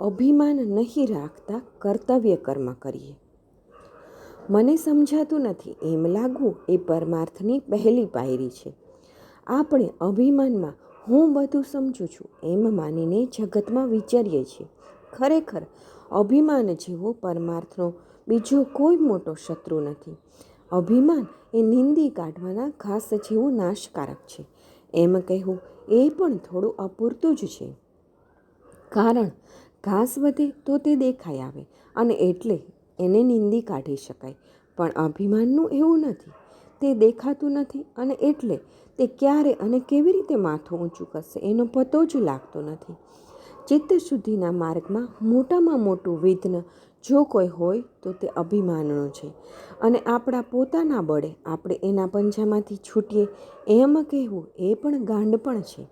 અભિમાન નહીં રાખતા કર્તવ્ય કર્મ કરીએ. મને સમજાતું નથી એમ લાગવું એ પરમાર્થની પહેલી પાયરી છે. આપણે અભિમાનમાં હું બધું સમજું છું એમ માનીને જગતમાં વિચારીએ છીએ. ખરેખર, અભિમાન જેવો પરમાર્થનો બીજો કોઈ મોટો શત્રુ નથી. અભિમાન એ નિંદી કાઢવાના ઘાસ જેવું નાશકારક છે. એમ કહેવું એ પણ થોડું અપૂરતું જ છે. કારણ ઘાસ વધે તો તે દેખાઈ આવે અને એટલે એને નિંદી કાઢી શકાય. પણ અભિમાનનું એવું નથી. તે દેખાતું નથી અને એટલે તે ક્યારે અને કેવી રીતે માથું ઊંચું કરશે એનો પતો જ લાગતો નથી. ચિત્ત શુદ્ધિના માર્ગમાં મોટામાં મોટું વિઘ્ન જો કોઈ હોય તો તે અભિમાનનું છે. અને આપણા પોતાના બળે આપણે એના પંજામાંથી છૂટીએ એમ કહેવું એ પણ ગાંડ પણ છે.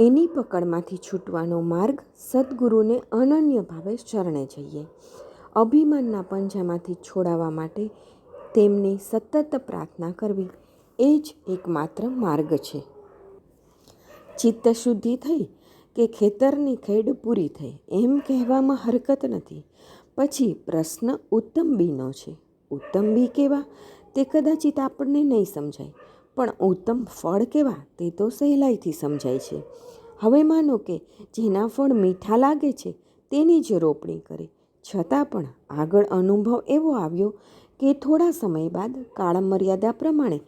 એની પકડમાંથી છૂટવાનો માર્ગ સદગુરુને અનન્ય ભાવે શરણે જઈએ. અભિમાનના પંજામાંથી છોડાવવા માટે તેમની સતત પ્રાર્થના કરવી એ જ એકમાત્ર માર્ગ છે. ચિત્ત શુદ્ધિ થઈ કે ખેતરની ખેડ પૂરી થઈ એમ કહેવામાં હરકત નથી. પછી પ્રશ્ન ઉત્તમ બીનો છે. ઉત્તમ બી કેવા? તે કદાચિત આપણને નહીં સમજાય. પણ ઉત્તમ ફળ કેવા તે તો સહેલાઈથી સમજાય છે. હવે માનો કે જેના ફળ મીઠા લાગે છે તેની જ રોપણી કરી. છતાં પણ આગળ અનુભવ એવો આવ્યો કે થોડા સમય બાદ કાળ મર્યાદા પ્રમાણે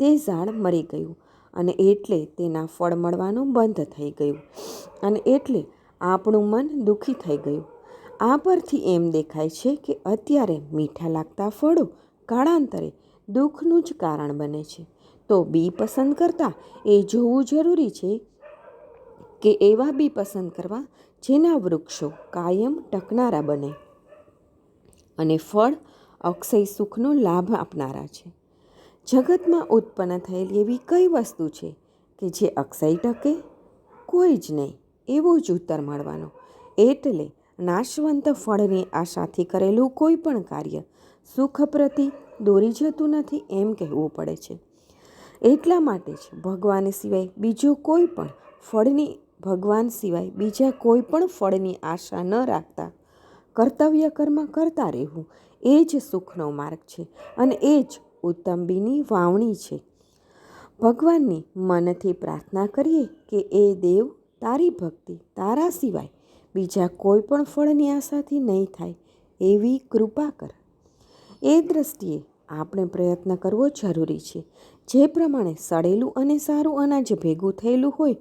તે ઝાડ મરી ગયું અને એટલે તેના ફળ મળવાનું બંધ થઈ ગયું અને એટલે આપણું મન દુઃખી થઈ ગયું. આ પરથી એમ દેખાય છે કે અત્યારે મીઠા લાગતા ફળો કાળાંતરે દુઃખનું જ કારણ બને છે. તો બી પસંદ કરતાં એ જોવું જરૂરી છે કે એવા બી પસંદ કરવા જેના વૃક્ષો કાયમ ટકનારા બને અને ફળ અક્ષય સુખનો લાભ આપનારા છે. જગતમાં ઉત્પન્ન થયેલી એવી કઈ વસ્તુ છે કે જે અક્ષય ટકે? કોઈ જ નહીં, એવો જ ઉત્તર મળવાનો. એટલે નાશવંત ફળની આશાથી કરેલું કોઈ પણ કાર્ય સુખ પ્રતિ દોરી જતું નથી એમ કહેવું પડે છે. એટલા માટે જ ભગવાન સિવાય બીજો કોઈ પણ ફળની, ભગવાન સિવાય બીજા કોઈ પણ ફળની આશા ન રાખતા. કર્તવ્ય કર્મ કરતા રહેવું એ જ સુખનો માર્ગ છે અને એ જ ઉત્તંબીની વાવણી છે. ભગવાનની મનથી પ્રાર્થના કરીએ કે એ દેવ તારી ભક્તિ તારા સિવાય બીજા કોઈ પણ ફળની આશાથી નહીં થાય એવી કૃપા કર. એ દ્રષ્ટિએ આપણે પ્રયત્ન કરવો જરૂરી છે. જે પ્રમાણે સડેલું અને સારું અનાજ ભેગું થયેલું હોય,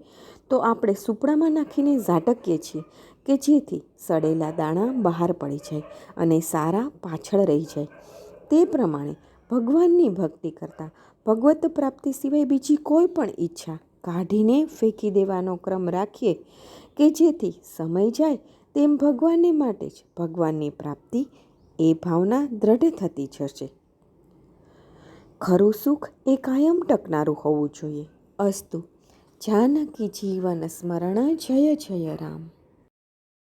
તો આપણે સુપડામાં નાખીને ઝાટકીએ છીએ કે જેથી સડેલા દાણા બહાર પડી જાય અને સારા પાછળ રહી જાય. તે પ્રમાણે ભગવાનની ભક્તિ કરતાં ભગવત પ્રાપ્તિ સિવાય બીજી કોઈ પણ ઈચ્છા કાઢીને ફેંકી દેવાનો ક્રમ રાખીએ કે જેથી સમય જાય તેમ ભગવાનને માટે જ ભગવાનની પ્રાપ્તિ એ ભાવના દ્રઢ થતી જશે. ખરું સુખ એ કાયમ ટકનારું હોવું જોઈએ. અસ્તુ. જાનકી જીવન સ્મરણ જય જય રામ.